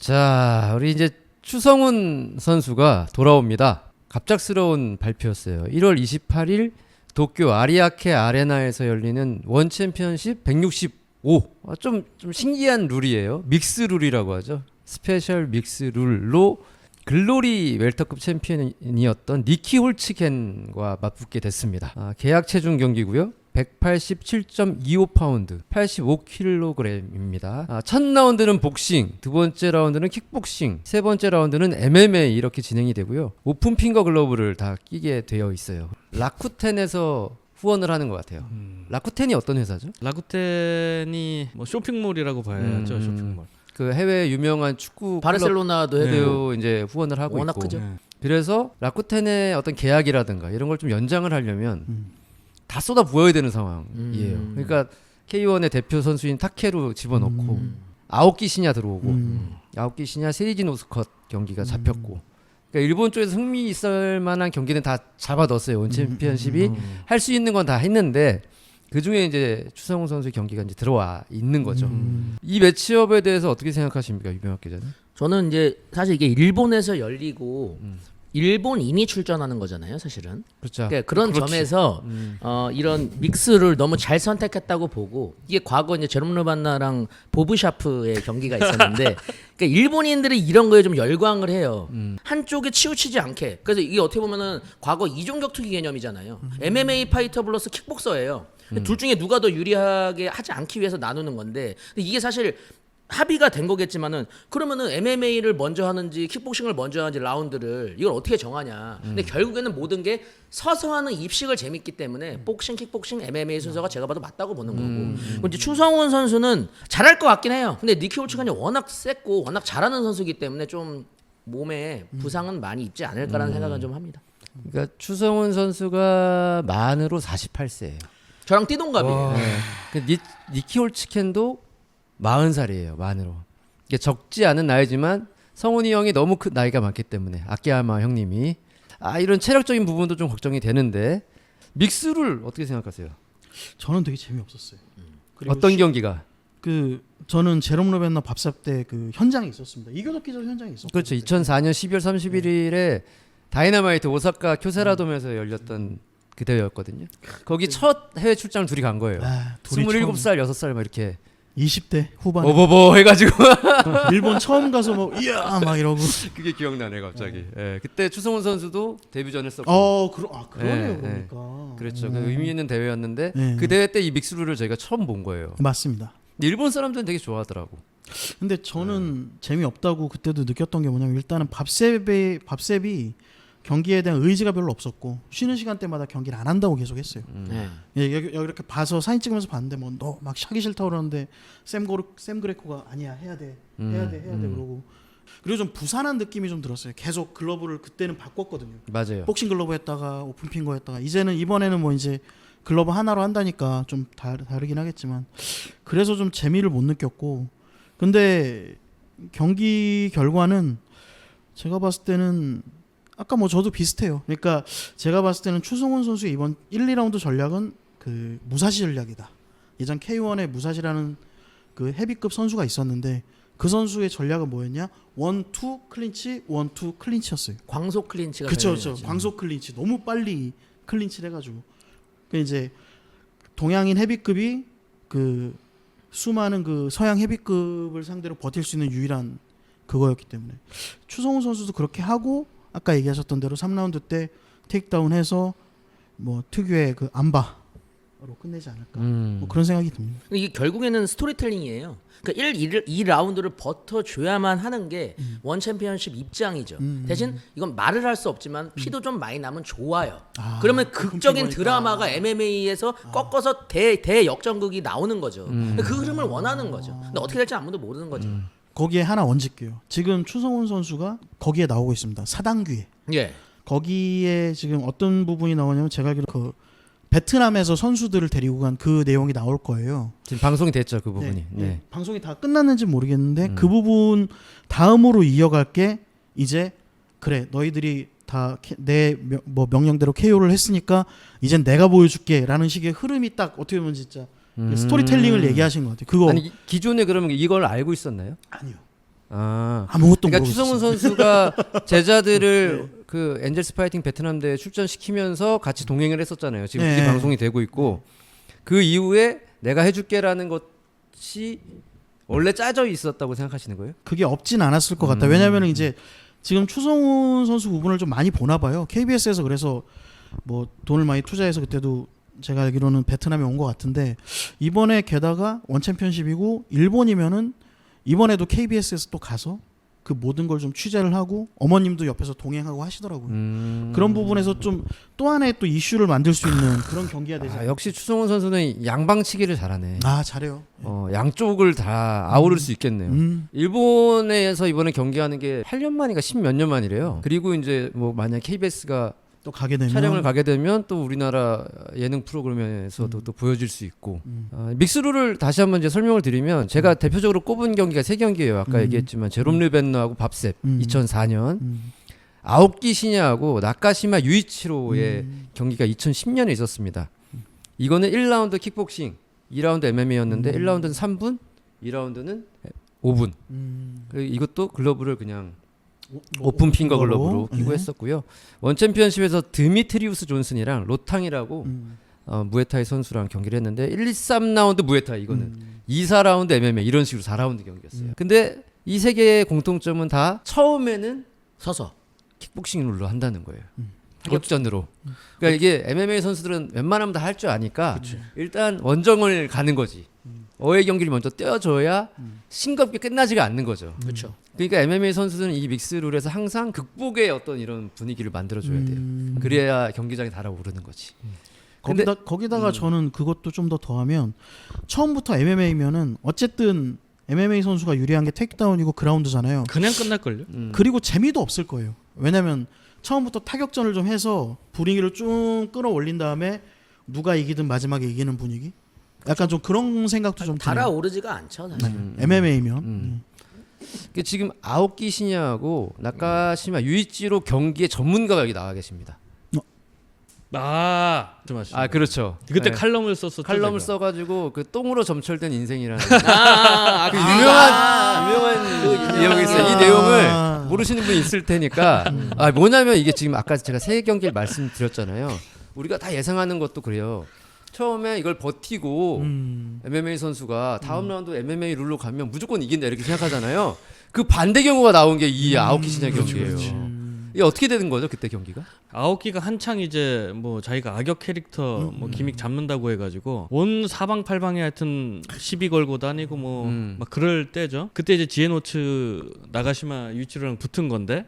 자, 우리 이제 추성훈 선수가 돌아옵니다. 갑작스러운 발표였어요. 1월 28일 도쿄 아리아케 아레나에서 열리는 원 챔피언십 165. 아, 좀, 좀 신기한 룰이에요. 믹스 룰이라고 하죠. 스페셜 믹스 룰로 글로리 웰터급 챔피언이었던 니키 홀츠겐과 맞붙게 됐습니다. 아, 계약 체중 경기고요. 187.25파운드, 85kg입니다. 아, 첫 라운드는 복싱, 두 번째 라운드는 킥복싱, 세 번째 라운드는 MMA 이렇게 진행이 되고요. 오픈 핑거 글러브를 다 끼게 되어 있어요. 라쿠텐에서 후원을 하는 것 같아요. 라쿠텐이 어떤 회사죠? 라구텐이 뭐 쇼핑몰이라고 봐야죠 음, 쇼핑몰. 그 해외 유명한 축구 바르셀로나도 해도 클럽도 이제 후원을 하고 워낙 있고. 크죠. 네. 그래서 라쿠텐의 어떤 계약이라든가 이런 걸 좀 연장을 하려면 음. 다 쏟아 부어야 되는 상황이에요. 음. 그러니까 K1의 대표 선수인 타케루 집어넣고 음. 아오키 시냐 들어오고 음. 아오키 시냐 세이지 노스컷 경기가 잡혔고 그러니까 일본 쪽에서 흥미 있을 만한 경기는 다 잡아 넣었어요. 원 챔피언십이 음. 할수 있는 건 다 했는데 그 중에 이제 추성훈 선수의 경기가 이제 들어와 있는 거죠. 음. 이 매치업에 대해서 어떻게 생각하십니까, 유명학 기자님? 저는 이제 사실 이게 일본에서 열리고 음. 일본인이 출전하는 거잖아요, 사실은. 그렇죠. 그러니까 그런 그렇지. 점에서 음. 어, 이런 믹스를 너무 잘 선택했다고 보고 이게 과거 이제 제롬 르반나랑 보브 샤프의 경기가 있었는데 그러니까 일본인들이 이런 거에 좀 열광을 해요. 음. 한쪽에 치우치지 않게. 그래서 이게 어떻게 보면은 과거 이종 격투기 개념이잖아요. MMA 파이터 플러스 킥복서예요. 근데 둘 중에 누가 더 유리하게 하지 않기 위해서 나누는 건데 이게 사실 합의가 된 거겠지만은 그러면은 MMA를 먼저 하는지 킥복싱을 먼저 하는지 라운드를 이걸 어떻게 정하냐. 근데 결국에는 모든 게 서서 하는 입식을 재밌기 때문에 복싱, 킥복싱, MMA 순서가 제가 봐도 맞다고 보는 거고. 그리고 이제 추성훈 선수는 잘할 것 같긴 해요. 근데 니키 홀츠간이 워낙 셌고 워낙 잘하는 선수이기 때문에 좀 몸에 부상은 많이 입지 않을까라는 생각은 좀 합니다. 그러니까 추성훈 선수가 만으로 48세예요. 저랑 띠동갑이에요. 그 니, 니키 홀치켄도 40살이에요. 만으로. 이게 적지 않은 나이지만 성훈이 형이 너무 큰 나이가 많기 때문에 아키야마 형님이 아 이런 체력적인 부분도 좀 걱정이 되는데 믹스를 어떻게 생각하세요? 저는 되게 재미없었어요. 그리고 어떤 시- 경기가? 그 저는 제롬 로벤너 밥삽 때그 현장에 있었습니다. 이교적 기자 현장에 있었고. 그렇죠. 2004년 12월 31일에 다이너마이트 오사카 쿄세라돔에서 열렸던 그 대회였거든요. 거기 첫 해외 출장을 둘이 간 거예요. 아, 둘이 27살, 6살 막 이렇게 20대 후반 어버버 해가지고 일본 처음 가서 뭐 이야 막 이러고 그게 기억나네 갑자기. 예, 그때 추성훈 선수도 데뷔전을 썼고. 어 그러 아 그러네요 예, 그러니까 그렇죠. 그 의미 있는 대회였는데 네. 그 대회 때 이 믹스룰을 저희가 처음 본 거예요. 맞습니다. 근데 일본 사람들은 되게 좋아하더라고. 근데 저는 재미없다고 그때도 느꼈던 게 뭐냐면 일단은 밥셉이 밥셉이 경기에 대한 의지가 별로 없었고 쉬는 시간 때마다 경기를 안 한다고 계속 했어요. 네. 예, 여기, 여기 이렇게 봐서 사진 찍으면서 봤는데 뭐 너막 하기 싫다 그러는데 샘 고르 샘 그레코가 아니야 해야 돼 해야 돼 해야 돼 그러고 그리고 좀 부산한 느낌이 좀 들었어요. 계속 글러브를 그때는 바꿨거든요. 맞아요. 복싱 글러브 했다가 오픈 핑거 했다가 이제는 이번에는 뭐 이제 글러브 하나로 한다니까 좀 다르, 다르긴 하겠지만 그래서 좀 재미를 못 느꼈고 근데 경기 결과는 제가 봤을 때는 아까 뭐 저도 비슷해요. 그러니까 제가 봤을 때는 추성훈 선수의 이번 1, 2라운드 전략은 그 무사시 전략이다. 예전 K1에 무사시라는 그 헤비급 선수가 있었는데 그 선수의 전략은 뭐였냐? 원, 투 클린치, 원, 투 클린치였어요. 광속 클린치가 되는 그렇죠. 광속 클린치 너무 빨리 클린치를 해가지고 그 이제 동양인 헤비급이 그 수많은 그 서양 헤비급을 상대로 버틸 수 있는 유일한 그거였기 때문에 추성훈 선수도 그렇게 하고 아까 얘기하셨던 대로 3라운드 때 테이크다운해서 뭐 특유의 그 안바로 끝내지 않을까 음. 뭐 그런 생각이 듭니다. 이게 결국에는 스토리텔링이에요. 그러니까 1, 2, 2라운드를 버텨줘야만 하는 게 원 챔피언십 입장이죠. 음. 대신 이건 말을 할 수 없지만 피도 좀 많이 나면 좋아요. 아, 그러면 그 극적인. 드라마가 MMA에서 꺾어서 대, 대 역전극이 나오는 거죠. 그 흐름을 원하는 거죠. 근데 어떻게 될지 아무도 모르는 거죠. 거기에 하나 얹을게요. 지금 추성훈 선수가 거기에 나오고 있습니다. 사단규에. 예. 거기에 지금 어떤 부분이 나오냐면 제가 알기로 그 베트남에서 선수들을 데리고 간 그 내용이 나올 거예요. 지금 방송이 됐죠 그 부분이. 네, 네. 방송이 다 끝났는지 모르겠는데 음. 그 부분 다음으로 이어갈 게 이제 그래 너희들이 다 내 뭐 명령대로 KO를 했으니까 이젠 내가 보여줄게라는 식의 흐름이 딱 어떻게 보면 진짜 그 음. 스토리텔링을 얘기하신 것 같아요. 그거 아니 기- 기존에 그러면 이걸 알고 있었나요? 아니요. 아. 아무것도 그러니까 추성훈. 선수가 제자들을 그 엔젤스 파이팅 베트남 대회 출전시키면서 같이 동행을 했었잖아요. 지금 네. 방송이 되고 있고 그 이후에 내가 해줄게라는 것이 원래 짜져 있었다고 생각하시는 거예요? 그게 없진 않았을 것 같다. 음. 왜냐하면 이제 지금 추성훈 선수 부분을 좀 많이 보나 봐요. KBS에서 그래서 뭐 돈을 많이 투자해서 그때도 제가 알기로는 베트남에 온 것 같은데 이번에 게다가 원 챔피언십이고 일본이면은 이번에도 KBS에서 또 가서 그 모든 걸 좀 취재를 하고 어머님도 옆에서 동행하고 하시더라고요. 음. 그런 부분에서 좀 또 하나의 또 이슈를 만들 수 있는 그런 경기가 되지 아. 역시 추성훈 선수는 양방치기를 잘하네. 아 잘해요. 어, 양쪽을 다 아우를 수 있겠네요. 음. 일본에서 이번에 경기하는 게 8년 만인가 10몇 년 만이래요. 그리고 이제 뭐 만약 KBS가 또 가게 되면 촬영을 가게 되면 또 우리나라 예능 프로그램에서도 또 보여질 수 있고 음. 어, 믹스룰을 다시 한번 이제 설명을 드리면 제가 대표적으로 꼽은 경기가 세 경기예요. 아까 음. 얘기했지만 제롬 르벤너하고 밥셉 음. 2004년 음. 아오키 시냐하고 나카시마 유이치로의 음. 경기가 2010년에 있었습니다. 이거는 1라운드 킥복싱, 2라운드 MMA였는데 음. 1라운드는 3분, 2라운드는 5분. 음. 그리고 이것도 글러브를 그냥 오- 오픈 핑거 오픈 글러브로 끼고 네. 했었고요. 원 챔피언십에서 드미트리우스 존슨이랑 로탕이라고 음. 어, 무에타이 선수랑 경기를 했는데 1, 2, 3라운드 무에타이 이거는 음. 2, 4라운드 MMA 이런 식으로 4라운드 경기였어요. 근데 이 세 개의 공통점은 다 처음에는 서서 킥복싱 룰로 한다는 거예요. 음. 타격전으로. 그러니까 이게 MMA 선수들은 웬만하면 다 할 줄 아니까 일단 원정을 가는 거지. 음. 어의 경기를 먼저 떼어줘야 싱겁게 끝나지가 않는 거죠. 그렇죠. 그러니까 MMA 선수들은 이 믹스 룰에서 항상 극복의 어떤 이런 분위기를 만들어줘야 돼요. 음. 그래야 경기장에 달아오르는 거지. 근데- 거기다 거기다가 음. 저는 그것도 좀 더 더하면 처음부터 MMA면은 어쨌든 MMA 선수가 유리한 게 테이크다운이고 그라운드잖아요. 그냥 끝날 걸요? 음. 그리고 재미도 없을 거예요. 왜냐면 처음부터 타격전을 좀 해서 분위기를 쭉 끌어올린 다음에 누가 이기든 마지막에 이기는 분위기. 약간 좀 그런 생각도 좀 드네요. 달아오르지가 않죠 사실. 음. MMA면 음. 그 지금 아오키 시냐하고 나카시마 유이치로 경기의 전문가가 여기 나와 계십니다. 아, 좀 아시죠? 아 그렇죠. 그때 네. 칼럼을 썼었죠. 칼럼을 제가. 써가지고 그 똥으로 점철된 인생이라는 아, 아, 그 아, 유명한 아, 유명한 그 내용이 있어요. 이 아. 내용을 모르시는 분이 있을 테니까 아 뭐냐면 이게 지금 아까 제가 세 경기를 말씀드렸잖아요. 우리가 다 예상하는 것도 그래요. 처음에 이걸 버티고 음. MMA 선수가 다음 라운드 MMA 룰로 가면 무조건 이긴다 이렇게 생각하잖아요. 그 반대 경우가 나온 게 이 아오키 시냐 경기예요. 이게 어떻게 되는 거죠 그때 경기가? 아오키가 한창 이제 뭐 자기가 악역 캐릭터 뭐 기믹 잡는다고 해가지고 온 사방팔방에 하여튼 시비 걸고 다니고 뭐막 음. 그럴 때죠. 그때 이제 지에노츠 나가시마 유치로랑 붙은 건데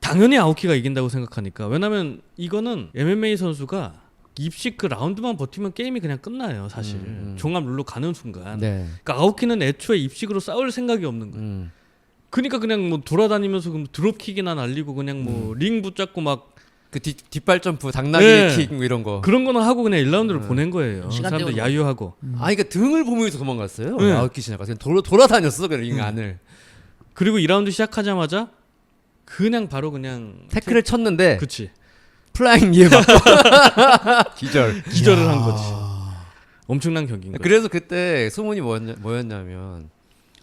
당연히 아오키가 이긴다고 생각하니까 왜냐면 이거는 MMA 선수가 입식 그 라운드만 버티면 게임이 그냥 끝나요 사실 음, 음. 종합 룰로 가는 순간 네. 그러니까 아오키는 애초에 입식으로 싸울 생각이 없는 거예요 음. 그러니까 그냥 뭐 돌아다니면서 그럼 드롭킥이나 날리고 그냥 뭐 링 붙잡고 막 그 뒷, 뒷발 점프, 당나귀 네. 킥 뭐 이런 거. 그런 거는 하고 그냥 1라운드를 음. 보낸 거예요. 시간 사람들 때우는 야유하고. 아, 그러니까 등을 보면서 도망갔어요. 네. 아웃키 시냐가 그냥 돌아, 돌아다녔어 그링 안을. 그리고 2라운드 시작하자마자 그냥 바로 그냥 태클을 쳤는데 그치 플라잉 니에 맞고 기절. 기절을 야. 한 거지. 엄청난 경기인 거예요. 그래서 그때 소문이 뭐였냐, 뭐였냐면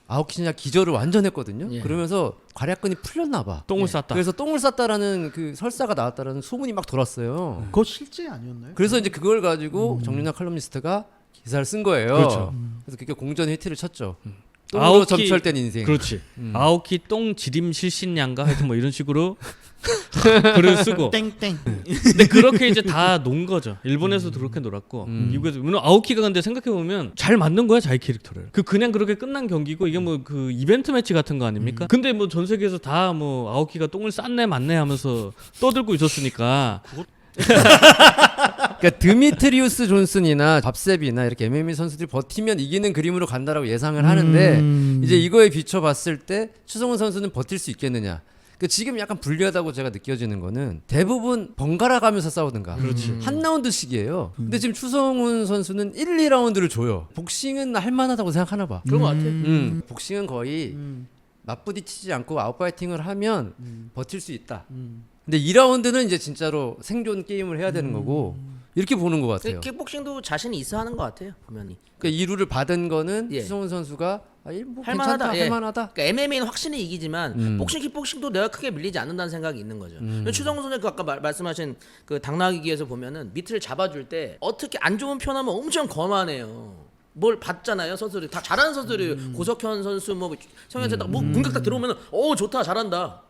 아웃키냐 기절을 완전 했거든요. 예. 그러면서 괄약근이 풀렸나 봐. 똥을 예. 쌌다. 그래서 똥을 쌌다라는 그 설사가 나왔다라는 소문이 막 돌았어요. 그거 실제 아니었나요? 그래서 이제 그걸 가지고 정윤아 칼럼니스트가 기사를 쓴 거예요. 그렇죠. 그래서 그게 공전 히트를 쳤죠. 똥으로 점철된 인생. 그렇지. 음. 아오키 똥 지림 실신양가 하여튼 뭐 이런 식으로 글을 쓰고. 땡땡. 근데 그렇게 이제 다 논 거죠. 일본에서도 그렇게 놀았고 음. 미국에서 물론 아오키가 근데 생각해 보면 잘 맞는 거야 자기 캐릭터를. 그 그냥 그렇게 끝난 경기고 이게 뭐 그 이벤트 매치 같은 거 아닙니까? 근데 뭐 전 세계에서 다 뭐 아오키가 똥을 쌌네 맞네 하면서 떠들고 있었으니까 그러니까 드미트리우스 존슨이나 밥셉이나 이렇게 MMA 선수들이 버티면 이기는 그림으로 간다라고 예상을 하는데 음. 이제 이거에 비춰봤을 때 추성훈 선수는 버틸 수 있겠느냐. 그 지금 약간 불리하다고 제가 느껴지는 거는 대부분 번갈아 가면서 싸우든가 그렇지. 한 라운드씩이에요. 근데 지금 추성훈 선수는 1, 2라운드를 줘요. 복싱은 할 만하다고 생각하나 봐. 그런 것 같아. 음, 복싱은 거의 음. 맞부딪히지 않고 아웃파이팅을 하면 음. 버틸 수 있다. 음. 근데 2라운드는 이제 진짜로 생존 게임을 해야 되는 거고 이렇게 보는 것 같아요. 킥복싱도 자신이 있어 하는 것 같아요. 보면이. 그러니까 2루를 받은 거는 예. 추성훈 선수가 아, 이뭐 할만하다. 괜찮다, 예. 할만하다. 그러니까 MMA는 확실히 이기지만 음. 복싱 킥복싱도 내가 크게 밀리지 않는다는 생각이 있는 거죠. 추성훈 선수 그 아까 말, 말씀하신 그 당나귀기에서 보면은 밑을 잡아줄 때 어떻게 안 좋은 표현하면 엄청 거만해요. 뭘 봤잖아요 선수들이 다 잘하는 선수들이 음. 고석현 선수 뭐 성현재 딱뭐 공격 딱 들어오면 어 좋다 잘한다.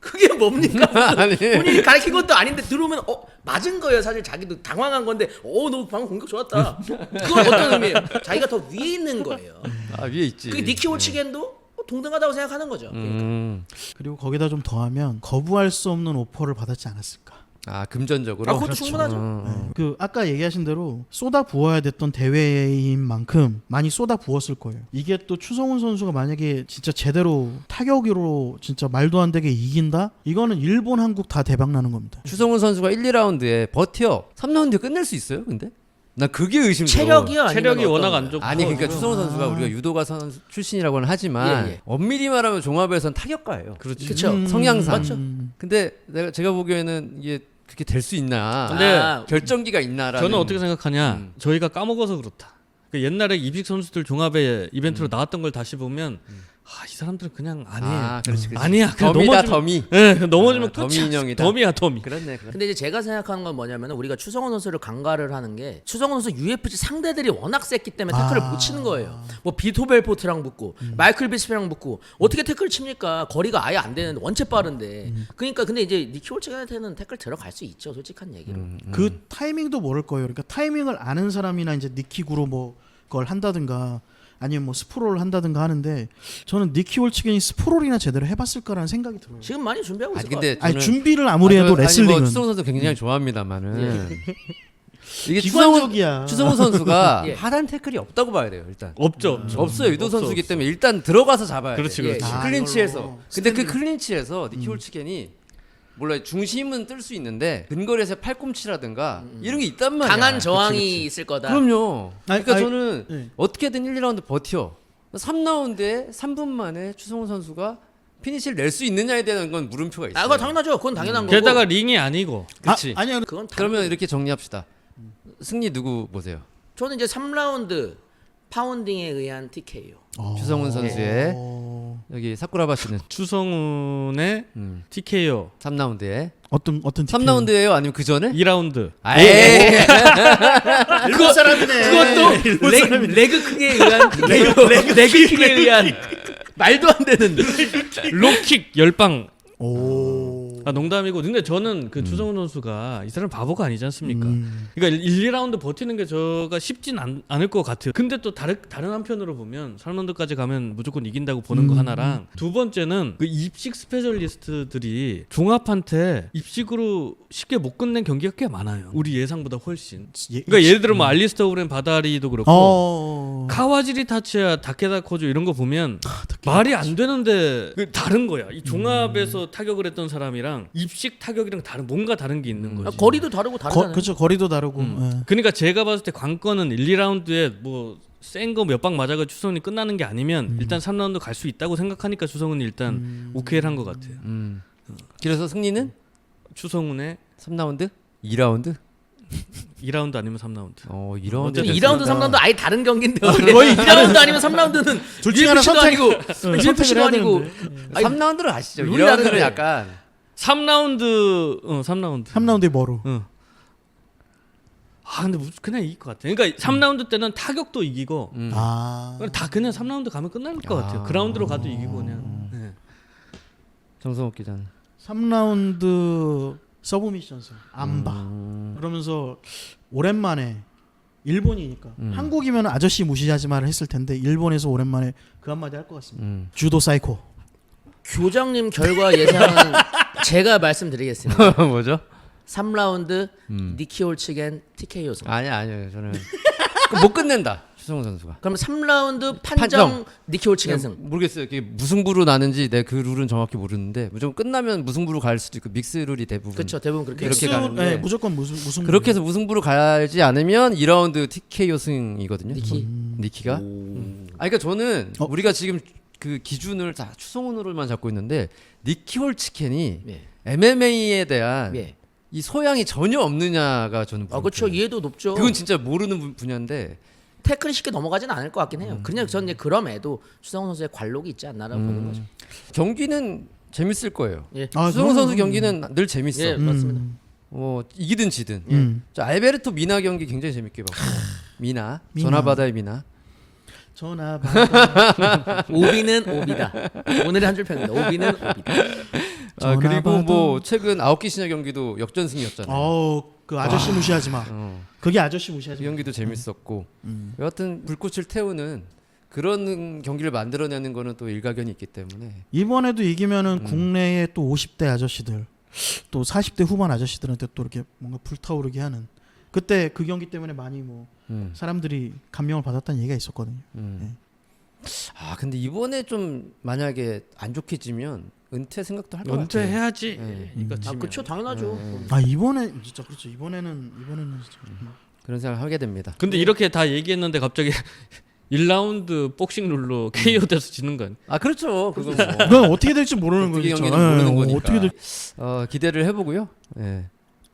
그게 뭡니까? 아니. 본인이 가르친 것도 아닌데 들어오면 어 맞은 거예요 사실 자기도 당황한 건데 어 너 방금 공격 좋았다. 그건 어떤 의미예요? 자기가 더 위에 있는 거예요. 아 위에 있지. 그게 니키 올치겐도 동등하다고 생각하는 거죠. 음. 그리고 거기다 좀 더하면 거부할 수 없는 오퍼를 받았지 않았을까. 아 금전적으로. 아, 그것도 충분하죠. 어, 어. 네. 그 아까 얘기하신 대로 쏟아 부어야 됐던 대회인 만큼 많이 쏟아 부었을 거예요. 이게 또 추성훈 선수가 만약에 진짜 제대로 타격으로 진짜 말도 안 되게 이긴다? 이거는 일본, 한국 다 대박 나는 겁니다. 추성훈 선수가 1, 2라운드에 버텨 3라운드에 끝낼 수 있어요? 근데 나 그게 의심스러워. 체력이요? 아니면 체력이 어떤 워낙 거예요? 안 좋고 아니 그러니까 추성훈 선수가 우리가 유도가 선수 출신이라고는 하지만 예, 예. 엄밀히 말하면 종합에서는 타격가예요. 그렇지. 그쵸. 음, 성향상. 맞죠. 음. 근데 내가 제가 보기에는 이게 그렇게 될 수 있나? 근데 아, 결정기가 있나라는. 저는 어떻게 생각하냐 음. 저희가 까먹어서 그렇다 그 옛날에 입식 선수들 종합에 이벤트로 나왔던 걸 다시 보면 아, 이 사람들은 그냥 아니에요 아, 그렇지, 그렇지. 아니야 그냥 덤이다 넘어지면 덤이. 예, 넘어지면 아, 더미 끝이야. 인형이다. 덤이야 덤이 그렇네. 그렇네. 근데 이제 제가 생각하는 건 뭐냐면 우리가 추성훈 선수를 강가를 하는 게 추성훈 선수 UFC 상대들이 워낙 셌기 때문에 태클을 아. 못 치는 거예요. 뭐 비토벨포트랑 붙고 마이클 비스피랑 붙고 어떻게 태클 칩니까? 거리가 아예 안 되는 원체 빠른데. 그러니까 근데 이제 니키 올치한테는 태클 들어갈 수 있죠. 솔직한 얘기로. 그 타이밍도 모를 거예요. 그러니까 타이밍을 아는 사람이나 이제 니킥으로 뭐그 걸 한다든가 아니면 뭐 스프롤을 한다든가 하는데 저는 니키 올치겐이 스프롤이나 제대로 해봤을까라는 생각이 들어요. 지금 많이 준비하고 있을 아니 것 근데 같아요. 아니 저는 준비를 아무리 해도 아니, 뭐 레슬링은 추성훈 선수 굉장히 좋아합니다만은 이게 추성훈, 기관적이야. 추성훈 선수가 예. 하단 태클이 없다고 봐야 돼요 일단. 없죠 없죠 없어요 유도 없어, 선수기 없어. 때문에 일단 들어가서 잡아야 돼. 그렇지, 그렇지. 아, 클린치에서. 이걸로. 근데 그 클린치에서 니키 올치겐이 몰라 중심은 뜰 수 있는데 근거리에서 팔꿈치라든가 이런 게 있단 말이야. 강한 저항이 그치, 그치. 있을 거다. 그럼요. 아니, 그러니까 아니, 저는 네. 어떻게든 1, 2라운드 버텨. 3라운드에 3분 만에 추성훈 선수가 피니시를 낼 수 있느냐에 대한 건 물음표가 있어요. 아, 그거 당연하죠. 그건 당연한 거고. 게다가 링이 아니고 그렇지. 아, 아니야. 그건 당... 그러면 이렇게 정리합시다. 승리 누구 보세요? 저는 이제 3라운드 파운딩에 의한 TK요. 추성훈 선수의 어, 여기 사쿠라바 씨는 추성훈의 음, TKO 3라운드에 어떤 어떤 3라운드예요? 아니면 그 전에? 2라운드 에이. 일본 사람이네. 그것도 레, 레그 킥에 의한 TK요. 레그, 킥에 의한 말도 안 되는. 록킥 열방 오. 아 농담이고 근데 저는 그 추성훈 선수가 이 사람 바보가 아니지 않습니까? 음. 그러니까 1, 2라운드 버티는 게 저가 쉽진 않, 않을 것 같아요. 근데 또 다른 다른 한편으로 보면 3라운드까지 가면 무조건 이긴다고 보는 거 하나랑 두 번째는 그 입식 스페셜리스트들이 종합한테 입식으로 쉽게 못 끝낸 경기가 꽤 많아요. 우리 예상보다 훨씬. 예, 그러니까 예를 들어 뭐 알리스터 우렌 바다리도 그렇고 어. 카와지리 타치야 다케다 코즈 이런 거 보면 말이 안 되는데 그 다른 거야. 이 종합에서 타격을 했던 사람이랑 입식 타격이랑 다른 뭔가 다른 게 있는 아, 거지. 거리도 다르고 거, 다르잖아요. 그렇죠. 거리도 다르고. 음. 예. 그러니까 제가 봤을 때 관건은 1, 2라운드에 뭐 센 거 몇 방 맞아가 추성훈이 끝나는 게 아니면 일단 3라운드 갈 수 있다고 생각하니까 추성훈이 일단 오케이를 한 것 같아요. 음. 그래서 승리는 추성훈의 3라운드? 2라운드? 2라운드 아니면 3라운드. 어, 2라운드. 어쨌든 2라운드, 3라운드 아예 다른 경기인데 거의 2라운드 아니면 3라운드는 둘 중에 하나 선택- 아니고 선택을 되는데. 3라운드로 가시죠. 룰이 2라운드는 다른데. 약간 3라운드 어 3라운드. 3라운드에 뭐로? 응. 아 근데 무슨 그냥 이길 것 같아. 그러니까 3라운드 때는 타격도 이기고 음. 아. 다 그냥 3라운드 가면 끝날 것 같아요. 아. 그 라운드로 가도 이기고 그냥. 네. 정성욱 기자는 3라운드 서브미션스 안바. 음. 그러면서 오랜만에 일본이니까 음. 한국이면 아저씨 무시하지 말을 했을 텐데 일본에서 오랜만에 그 한마디 할 것 같습니다. 음. 주도 사이코. 교장님 결과 예상은 제가 말씀드리겠습니다. 뭐죠? 3라운드 음. 니키 올치겐 TKO 승. 아니 아니요. 저는 그못 끝낸다. 추성훈 선수가. 그럼 3라운드 판정, 판정. 니키 그냥 승. 모르겠어요. 이게 무승부로 나는지 내 그 룰은 정확히 모르는데 무조건 끝나면 무승부로 갈 수도 있고 믹스 룰이 대부분. 그렇죠. 대부분 그렇게 그렇게 믹스- 가는데. 네, 무조건 무슨 무슨 그렇게 해서 무승부로 가지 않으면 2라운드 TKO 승이거든요. 니키. 니키가. 아 그러니까 저는 어? 우리가 지금 그 기준을 다 추성훈으로만 잡고 있는데 니키 홀치켄이 예. MMA에 대한 예. 이 소양이 전혀 없느냐가 저는 아 그렇죠 궁금해요. 이해도 높죠. 그건 진짜 모르는 분- 분야인데 태클이 쉽게 넘어가지는 않을 것 같긴 음. 해요. 그냥 저는 이제 그럼에도 추성훈 선수의 관록이 있지 않나라고 보는 거죠. 경기는 재밌을 거예요. 예, 아, 그럼, 선수 그럼. 경기는 늘 재밌어. 예, 맞습니다. 음. 뭐 이기든 지든. 음. 자 알베르토 미나 경기 굉장히 재밌게 봤고 미나 미나. 전화바다의 미나. 전화 받아. 오비는 오비다. 오늘의 한줄 평입니다. 오비는 오비다. 아, 그리고. 뭐 최근 아홉 기 신야 경기도 역전승이었잖아요. 어우 그 아저씨 무시하지 마. 어, 그게 아저씨 무시하지 그 마. 경기도 재밌었고 음. 여하튼 불꽃을 태우는 그런 경기를 만들어내는 거는 또 일가견이 있기 때문에 이번에도 음. 이기면은 국내의 또 50대 아저씨들 또 40대 후반 아저씨들한테 또 이렇게 뭔가 불타오르게 하는 그때 그 경기 때문에 많이 뭐 음, 사람들이 감명을 받았다는 얘기가 있었거든요. 음. 아 근데 이번에 좀 만약에 안 좋게 지면 은퇴 생각도 할 것 같아요. 은퇴해야지. 네. 이거 아 치면. 그렇죠 당연하죠. 네. 아 이번에 진짜 그렇죠. 이번에는 이번에는 진짜 음. 그런 생각을 하게 됩니다. 근데 이렇게 다 얘기했는데 갑자기 1라운드 복싱 룰로 KO 돼서 지는 건 아 그렇죠. 그건 뭐 어떻게 될지 모르는 어떻게 거죠. 경기는 모르는 예, 거니까. 어떻게 될 어, 기대를 해보고요. 예.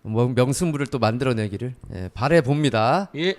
뭐 명승부를 또 만들어내기를 예, 바래 봅니다. 예.